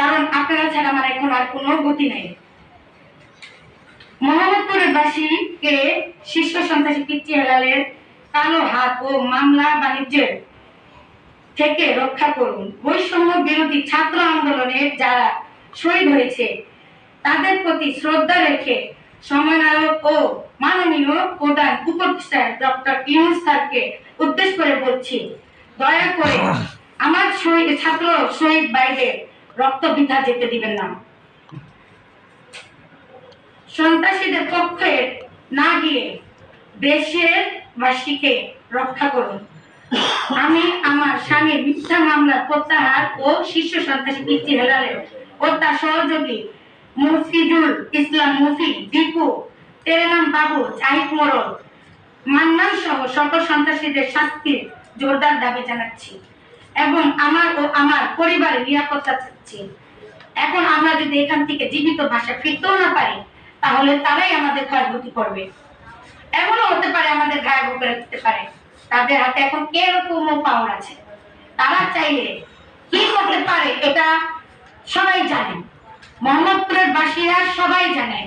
কারণ আপনারা ছাড়া আমার এখন আর কোনো গতি নেই। মোহাম্মদপুরের বাসীকে শীর্ষ সন্ত্রাসী পিচ্ছি হেলালের কালো হাত ও মামলা বাণিজ্যের থেকে রক্ষা করুন। বৈষম্য বিরোধী ছাত্র আন্দোলনের যারা শহীদ হয়েছে, তাদের প্রতি শ্রদ্ধা রেখে সমন্বয়ক ও মাননীয় প্রধান উপদেষ্টা ডক্টর ইউনুস স্যারকে উদ্দেশ্য করে বলছি, দয়া করে আমার শহীদ ছাত্র শহীদ বাইরে রক্ত বৃথা যেতে দিবেন না। সন্ত্রাসীদের পক্ষে না গিয়ে দেশের বাসীকে রক্ষা করুন। আমি আমার স্বামীর মিথ্যা মামলা, প্রত্যাহার ও শীর্ষ সন্ত্রাসী পিচ্ছি হেলালের ও তার সহযোগী মুফিদুল ইসলাম মুফি দীপু তেরেনাম বাবু, জাহিদ মোড়ল মান্নান সহ সকল সন্ত্রাসীদের শাস্তির জোরদার দাবি জানাচ্ছি। এবং আমার ও আমার পরিবারের নিরাপত্তা চাচ্ছি এখন আমরা যদি এখান থেকে জীবিত ভাষা ফিরতেও না পারি তাহলে তারাই আমাদের ক্ষয়ক্ষতি করবে। এমনও হতে পারে আমাদের গায়ে করে দিতে পারে। তাদের হাতে এখন এরকম পাওয়ার আছে। তারা চাইলে কি করতে পারে এটা সবাই জানে। মোহাম্মদপুরের বাসীরা সবাই জানে।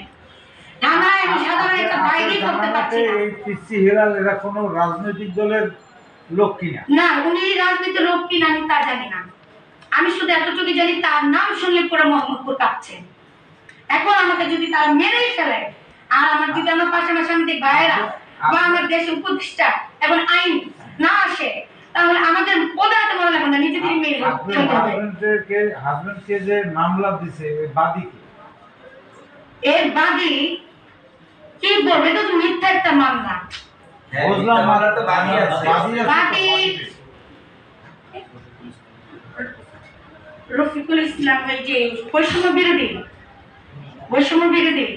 রাজনৈতিক দলের লোক কিনা? না উনি রাজনীতির লোক কিনা আমি তা জানি না। আমি শুধু এতটুকু জানি তার নাম শুনলে পুরো মোহাম্মদপুর কাঁপছে। এখন আমাকে যদি তারা মেরেই ফেলে আর আমার যদি আমার পাশাপাশি আমাদের ভাইয়েরা বা আমার দেশের উপদেষ্টা এবং আইন না আসে তাহলে আমাদের মনে লাগবে না নিজেদের হবে। হাজবেন্ডকে হাজবেন্ডকে যে মামলা দিছে ওই বাদী কি? এর বাদী কি বলবে? তো মিথ্যা একটা মামলা। বুঝলাম আমরা বাদী আছে। বাদী আছে তো। বাদী রফিকুল ইসলাম যে বৈষম্য বিরোধী। বৈষম্য বিরোধী।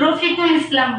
রফিকুল ইসলাম